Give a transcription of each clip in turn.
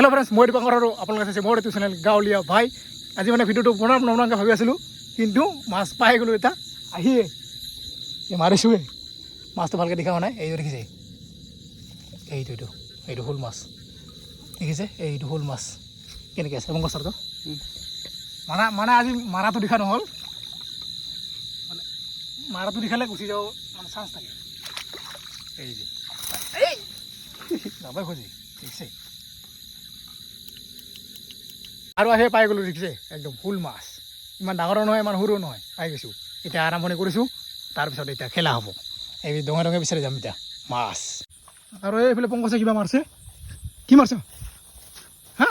Hello' friends মই দীপাংকৰ আৰু আপোনালোকে চাইছে মোৰ এইটো চেনেল গাঁৱলীয়া ভাই। আজি মানে ভিডিঅ'টো বনাম নবনামকৈ ভাবি আছিলোঁ কিন্তু মাছ পাই গ'লোঁ এটা আহিয়ে। এই মাৰিছোঁৱে মাছটো ভালকৈ দেখা হোৱা নাই এইটো দেখিছে। এইটো এইটো এইটো শ'ল মাছ। দেখিছে? এইটো শ'ল মাছ। কেনেকৈ আছে মোক ছাৰটো মাৰা মানে আজি মাৰাটো দেখা নহ'ল। মানে মাৰাটো দেখালে গুচি যাব মানে চান্স থাকে। এই যে। এই! যাবই খোজে। দেখিছে? আৰু আহি পাই গ'লোঁ দেখিছে, একদম ফুল মাছ। ইমান ডাঙৰো নহয়, ইমান সৰুও নহয়, পাই গৈছোঁ। এতিয়া আৰম্ভণি কৰিছোঁ, তাৰপিছত এতিয়া খেলা হ'ব। এই ডঙে ডঙে বিচাৰি যাম এতিয়া, মাছ। আৰু এইফালে পংকজে কিবা মাৰছে? কি মাৰছ? হা?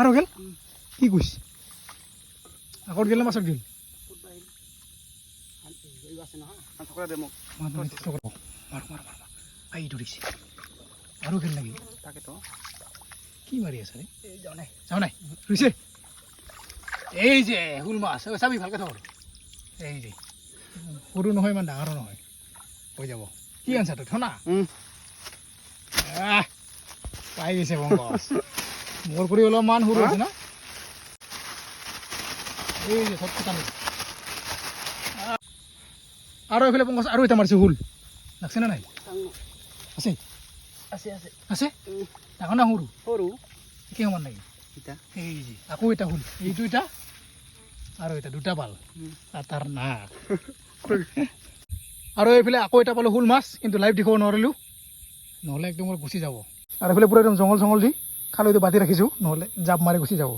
আৰু গেল কি কৈছে? আগত গেল মাছত গেল? আৰু গেল লাগি তাকেতো। কি মাৰি আছে যাওঁ নাই। যাওঁ নাই। ৰুইছে এই যে শোল মাছ। চাবি ভালকৈ থৰ এই যে সৰু নহয় ইমান ডাঙৰো নহয়। হৈ যাব। কি আনছা তই? থনা? পাই গৈছে বংগছ মোৰ কৰি অলপমান সৰু আছে না। এই যে চব টানি আৰু এইফালে পংকজ আৰু এটা মাৰিছে শোল লাগছে নে নাই? আছে। আছে আছে। আছে? ডাঙৰ না সৰু। সৰু। একে সমান এই যে আকৌ এটা শোল এইটো এটা আৰু এটা দুটা পাল আৰু তাৰ নাক। আৰু এইফালে আকৌ এটা পালোঁ শোল মাছ। কিন্তু লাইভ দেখাব নোৱাৰিলোঁ। নহ'লে একদম গুচি যাব। আৰু এইফালে পূৰা একদম জংঘল চংঘল দি খালৈটো বাতি ৰাখিছোঁ। নহ'লে জাপ মাৰি গুচি যাব।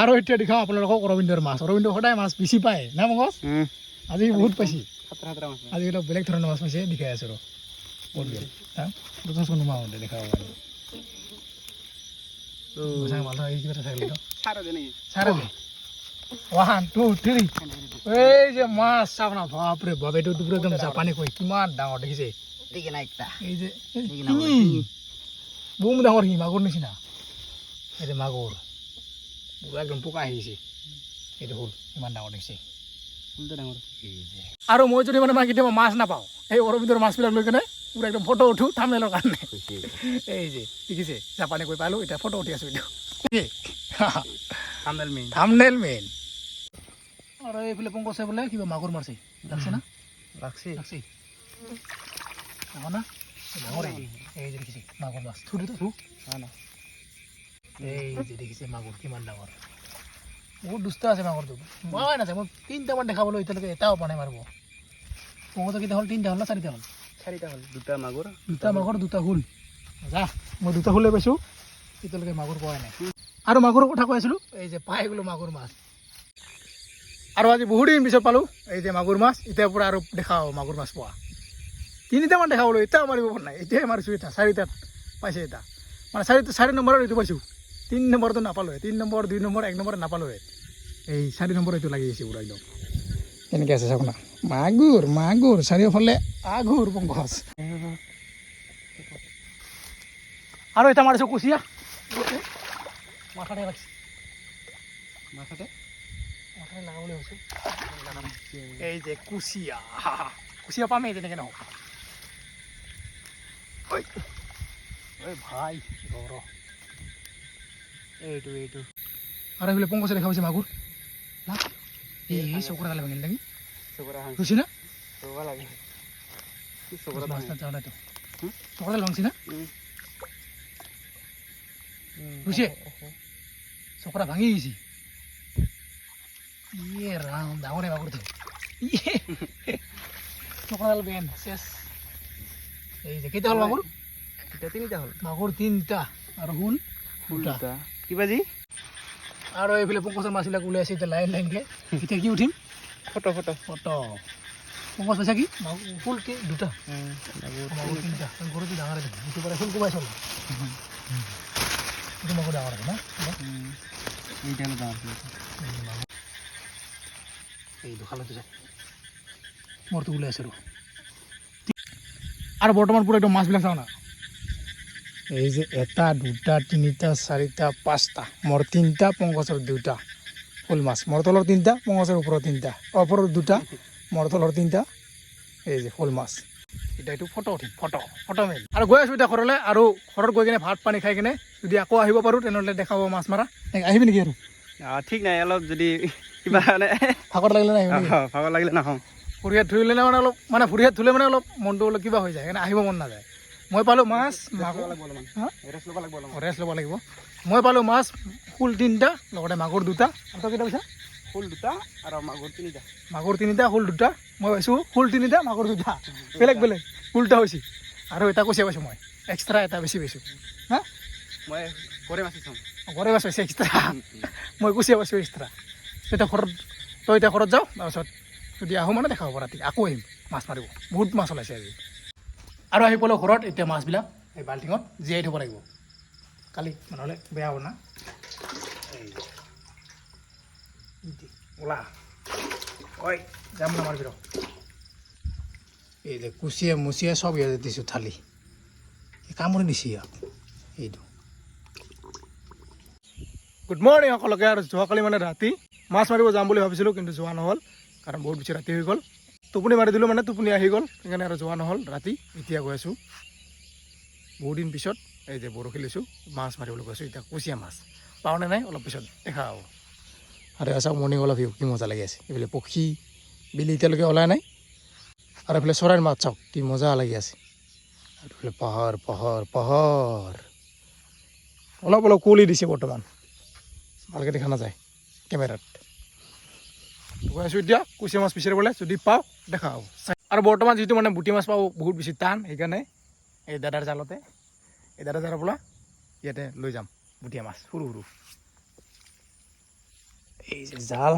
আৰু এতিয়া দেখাওঁ আপোনালোকক অৰবিন্দৰ মাছ। অৰবিন্দ সদায় মাছ বেছি পায়। না মগজ? আজি বহুত পাইছে। আজি অলপ বেলেগ ধৰণৰ মাছ পাইছে দেখাই আছোঁ ৰ ক'ত গ'ল হা দুজন চোন নোমাওঁ দে দেখাব পাৰোঁ সঁচাই মাছ এই কিবা এটা থাকিলে সাৰ দে নেকি চাৰে ওৱান টু থ্ৰী এই যে মাছ চাওক না বাপৰে বাপ এইটো পুৰা একদম জাপানী কিমান ডাঙৰ দেখিছে? দেখি দেখি বম ডাঙৰ শিঙি মাগুৰ নিচিনা এই যে মাগুৰ পুৰা একদম পোকা আহিছে এইটো হ'ল ইমান ডাঙৰ দেখিছে। আৰু মই যদি মানে কেতিয়াবা মাছ নাপাওঁ এই অৰবিন্দৰ মাছবিলাক লৈ কেনে পুৰা একদম ফটো উঠো থামনেলৰ কাৰণে। এই যে দেখিছে? জাপানী কৈ পালোঁ এতিয়া ফটো উঠি আছোঁ এইটো থামনেল মেইন থামনেল মেইন আৰু এইফালে পংকজে বোলে কিবা মাগুৰ মাৰছে। লাগছে না? রাখছি লাগছে। ডাঙৰ না? ডাঙৰ এই যে দেখিছে মাগুৰ মাছ। থু থু থু। না না। এই যে দেখিছে মাগুৰ কিমান ডাঙৰ। বহুত দুষ্ট আছে মাগুৰটো। মই নাছে মই তিনিটামান দেখাবলৈ এতিয়ালৈকে এটাও পোৱা নাই মাৰিব। পংকজৰ কেইটা হ'ল তিনিটা হ'ল না চাৰিটা হ'ল? চাৰিটা হ'ল। দুটা মাগুৰ। দুটা মাগুৰ, দুটা শোল। যা মই দুটা শোলে পাইছোঁ। এতিয়ালৈকে মাগুৰ পোৱাই নাই। আৰু মাগুৰৰ কথা কৈ আছিলোঁ, এই যে পাই গ'লোঁ মাগুৰ মাছ। আৰু আজি বহুত দিন পিছত পালোঁ, এই যে মাগুৰ মাছ, এতিয়াৰ পৰা আৰু দেখাওঁ মাগুৰ মাছ পোৱা। তিনিটামান দেখাবলৈ এতিয়াও মাৰিব পৰা নাই। এতিয়াই মাৰিছোঁ এটা চাৰিটাত পাইছে এটা। মানে চাৰি চাৰি নম্বৰত এইটো পাইছোঁ। তিনি নম্বৰটো নাপালোঁৱে। তিনি নম্বৰ, দুই নম্বৰ, এক নম্বৰ নাপালোঁৱে। এই চাৰি নম্বৰ এইটো লাগি গৈছে পুৰা একদম। কেনেকৈ আছে চাওক মাগুৰ মাগুৰ চাৰিওফালে আগুৰ পংকজ। আৰু এটা মাৰিছোঁ কুচিয়া। মাথাতে লাগিছে মাথাতে? মাথাতে লগাবলৈ হৈছোঁ এই যে কুচিয়া কুচিয়া পামেই তেনেকৈ নহওক। ভাই ৰ ৰ এইটো এইটো। আৰু এইফালে পংকজে দেখা পাইছে মাগুৰ। এই চকুৰ কালে ভাঙিল নেকি? চবৰা না? লাগে। কি চবৰা মাছ তাত যাওঁ নাই তো হুম? চকুৰ কালে না? বুজিছে চকুৰা ভাঙি গৈছে। ইয়ে ৰাম ডাঙৰে মাগুৰটো ইয়ে। চকুৰাডাল বেন চেচ এই যে কেইটা হ'ল এটা তিনিটা হ'ল। মাগুৰ তিনিটা আৰু শোল দুটা। কিবা যি আৰু এইফালে পংকজৰ মাছবিলাক ওলাই আছে এতিয়া লাইন লাইনকে এতিয়া কি উঠিম? Photo photo. ফটো। পংকজ পাইছা কি? শোল কি দুটা। তিনিটা। গৰুটো ডাঙৰ আছে। ইটো পাৰে শোল কোবাই চল। মাগুৰ ডাঙৰ আছে না? এইটা হলো ডাঙৰ এই দোকানতে যাওক মোৰতো ওলাই আছে ৰ আৰু বৰ্তমান পুৰা একদম মাছবিলাক চাওঁ না। এই যে এটা দুটা তিনিটা চাৰিটা পাঁচটা। মোৰ তিনিটা পংকজৰ দুটা। শোল মাছ। মোৰ তলৰ তিনিটা পংকজৰ ওপৰৰ তিনিটা ওপৰৰ দুটা মোৰ তলৰ তিনিটা এই যে শোল মাছ। এতিয়া এইটো ফটো উঠিম ফটো ফটো মেইন। আৰু গৈ আছোঁ এতিয়া ঘৰলৈ আৰু ঘৰত গৈ কিনে ভাত পানী খাই কিনে যদি আকৌ আহিব পাৰোঁ তেনেহ'লে দেখাব মাছ মাৰা। আহিবি নেকি আৰু? অঁ ঠিক নাই অলপ যদি কিবা মানে ভাগৰ লাগিলে নাহিবি ভাগৰ লাগিলে নাহোঁ ভৰি হাত ধুই ল'লে মানে অলপ মানে ভৰি হাত ধুলে মানে অলপ মনটো অলপ কিবা হৈ যায় সেইকাৰণে আহিব মন নাযায়। মই পালোঁ মাছ মাগুৰ। হা? ৰেষ্ট ল'ব লাগিব মই পালোঁ মাছ শোল তিনিটা লগতে মাগুৰ দুটা। আৰু কেইটা পইচা ফুল দুটা আৰু মাগুৰ তিনিটা। মাগুৰ তিনিটা শোল দুটা। মই পাইছোঁ শোল তিনিটা মাগুৰ দুটা। বেলেগ বেলেগ। উল্টা হৈছে। আৰু এটা কুচিয়া পাইছোঁ মই। এক্সট্ৰা এটা বেছি পাইছোঁ। হা? মই কৰে মাছি চাওঁ ঘৰে মাছ পাইছে এক্সট্ৰা মই কুচিয়া পাইছোঁ এক্সট্ৰা এতিয়া ঘৰত তই এতিয়া ঘৰত যাওঁ তাৰপিছত যদি আহোঁ মানে দেখাব ৰাতি আকৌ আহিম। মাছ মাৰিব। বহুত মাছ ওলাইছে আজি। আৰু আহি পালোঁ ঘৰত এতিয়া মাছবিলাক এই বাল্টিঙত জীয়াই থ'ব লাগিব। কালি নহ'লে বেয়া হ'ব না। ওলা। ঐ, যাম না মাৰিবি এই যে কুচিয়া মুচিয়া চব ইয়াতে দিছোঁ থালি। কামুৰি নিছি ইয়াক এইটো। গুড মৰ্ণিং সকলোকে আৰু যোৱাকালি মানে ৰাতি। মাছ মাৰিব যাম বুলি ভাবিছিলোঁ, কিন্তু যোৱা নহ'ল। কাৰণ বহুত বেছি ৰাতি হৈ গ'ল। টোপনি মাৰি দিলোঁ মানে টোপনি আহি গ'ল। সেইকাৰণে আৰু যোৱা নহ'ল, ৰাতি এতিয়া গৈ আছোঁ। বহুত দিন পিছত, এই যে বৰশী লৈছোঁ, মাছ মাৰিবলৈ গৈছোঁ, এতিয়া কুচিয়া মাছ। পাওঁনে নাই? অলপ পিছত দেখা হ'ব আৰু চাওক মৰ্ণিং অলপ ভিউ কি মজা লাগি আছে। এইফালে পক্ষী, বিলি এতিয়ালৈকে ওলাই নাই। আৰু এইফালে চৰাইৰ মাত চাওক, কি মজা লাগি আছে। আৰু এইফালে পাহাৰ পাহাৰ পাহাৰ। অলপ অলপ কুঁৱলী দিছে বৰ্তমান। ভালকৈ দেখা নাযায়, কেমেৰাত। এতিয়া, কুচিয়া মাছ বিচাৰিবলৈ যদি পাওঁ, দেখা হ'ব। আৰু বৰ্তমান যিটো মানে বুটি মাছ পাওঁ, বহুত বেছি টান, সেইকাৰণে এই দাদাৰ জালতে, এই দাদাৰ জালৰ পৰা ইয়াতে লৈ যাম বুটিয়া মাছ, সৰু সৰু। এই যে জাল,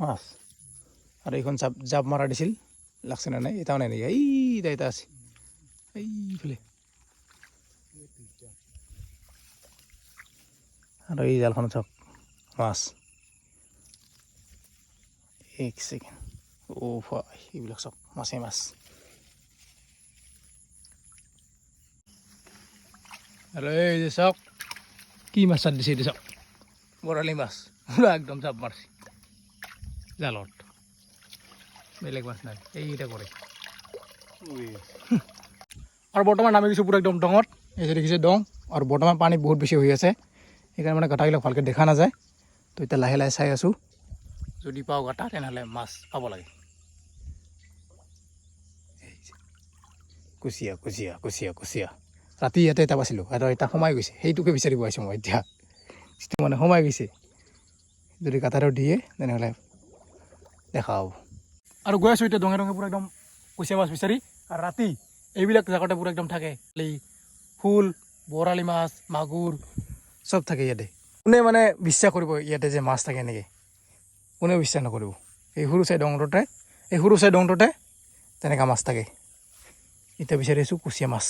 মাছ। আৰু এইখন জাপ জাপ মৰা দিছিল, লাগছে নে নাই এটাও নাই নেকি? এই এটা আছে। এইফালে। আৰু এই জালখনত চাওক। মাছ এক ছেকেণ্ড অ' ভাই এইবিলাক চাওক মাছেই মাছ আৰু এই যে চাওক কি মাছ চাত দিছে এইটো চাওক বৰালি মাছ পুৰা একদম চাপ মাৰছে জালত বেলেগ মাছ নাই এইকেইটা কৰে আৰু বৰ্তমান নামি গৈছোঁ পুৰা একদম ডঙত এই যে দেখিছে ডং আৰু বৰ্তমান পানী বহুত বেছি হৈ আছে সেইকাৰণে মানে গাঁটাবিলাক ভালকৈ দেখা নাযায় তো এতিয়া লাহে লাহে চাই আছোঁ। যদি পাওঁ গাঁটা তেনেহ'লে মাছ পাব লাগে। কুচিয়া কুচিয়া কুচিয়া কুচিয়া। ৰাতি ইয়াতে এটা পাইছিলোঁ আৰু এটা সোমাই গৈছে। সেইটোকে বিচাৰিব আহিছোঁ মই এতিয়া। যিটো মানে সোমাই গৈছে যদি গাঁতাটো দিয়ে তেনেহ'লে দেখা হ'ব আৰু গৈ আছোঁ এতিয়া ডঙে ডঙে পূৰা একদম কুচিয়া মাছ বিচাৰি। আৰু ৰাতি এইবিলাক জেগাতে পূৰা একদম থাকে। ফুল বৰালি মাছ মাগুৰ। চব থাকে ইয়াতে। কোনে মানে বিশ্বাস কৰিব ইয়াতে যে মাছ থাকে এনেকৈ। কোনেও বিশ্বাস নকৰিব। এই সৰু চাই ডংটোতে এই সৰু চাই ডংটোতে তেনেকুৱা মাছ থাকে। এতিয়া বিচাৰি আছোঁ কুচিয়া মাছ।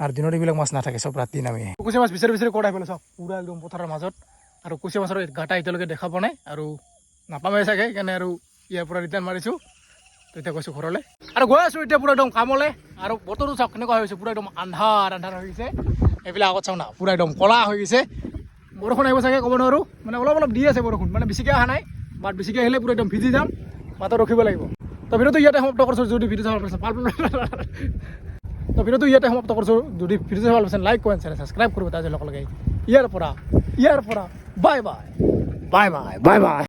আৰু দিনত এইবিলাক মাছ নাথাকে, চব ৰাতি নামি কুচিয়া মাছ বিচাৰি বিচাৰি ক'ত আহি পেলাই চব পূৰা একদম পথাৰৰ মাজত। আৰু কুচিয়া মাছৰ গাটা এতিয়ালৈকে দেখা পোৱা নাই আৰু নাপামেই চাগে, সেইকাৰণে আৰু ইয়াৰ পৰা ৰিটাৰ্ণ মাৰিছোঁ। তো এতিয়া গৈছোঁ ঘৰলৈ। আৰু গৈ আছোঁ এতিয়া পূৰা একদম কামলৈ। আৰু বতৰটো চাওক কেনেকুৱা হৈ গৈছে একদম আন্ধাৰ আন্ধাৰ হৈ গৈছে। এইবিলাক আগত চাওঁ না, পূৰা একদম ক'লা হৈ গৈছে। বৰষুণ আহিব চাগে ক'ব নোৱাৰোঁ। মানে অলপ অলপ দি আছে বৰষুণ মানে বেছিকৈ অহা নাই, বাট বেছিকৈ আহিলে পূৰা একদম ভিজি যাম মাত্ৰ ৰখিব লাগিব। তো ভিডিঅ'টো ইয়াতে সমাপ্ত কৰিছোঁ, যদি ভিডিঅ' চাব পাৰিছে ভালো তো ভিডিঅ'টো ইয়াতে সমাপ্ত কৰিছোঁ, যদি ভিডিঅ' চাব পাৰিছে লাইক, কমেণ্ট চেনেল ছাবস্ক্ৰাইব কৰিব তাৰ লগে ইয়াৰ পৰা ইয়াৰ পৰা, bye bye bye bye bye bye.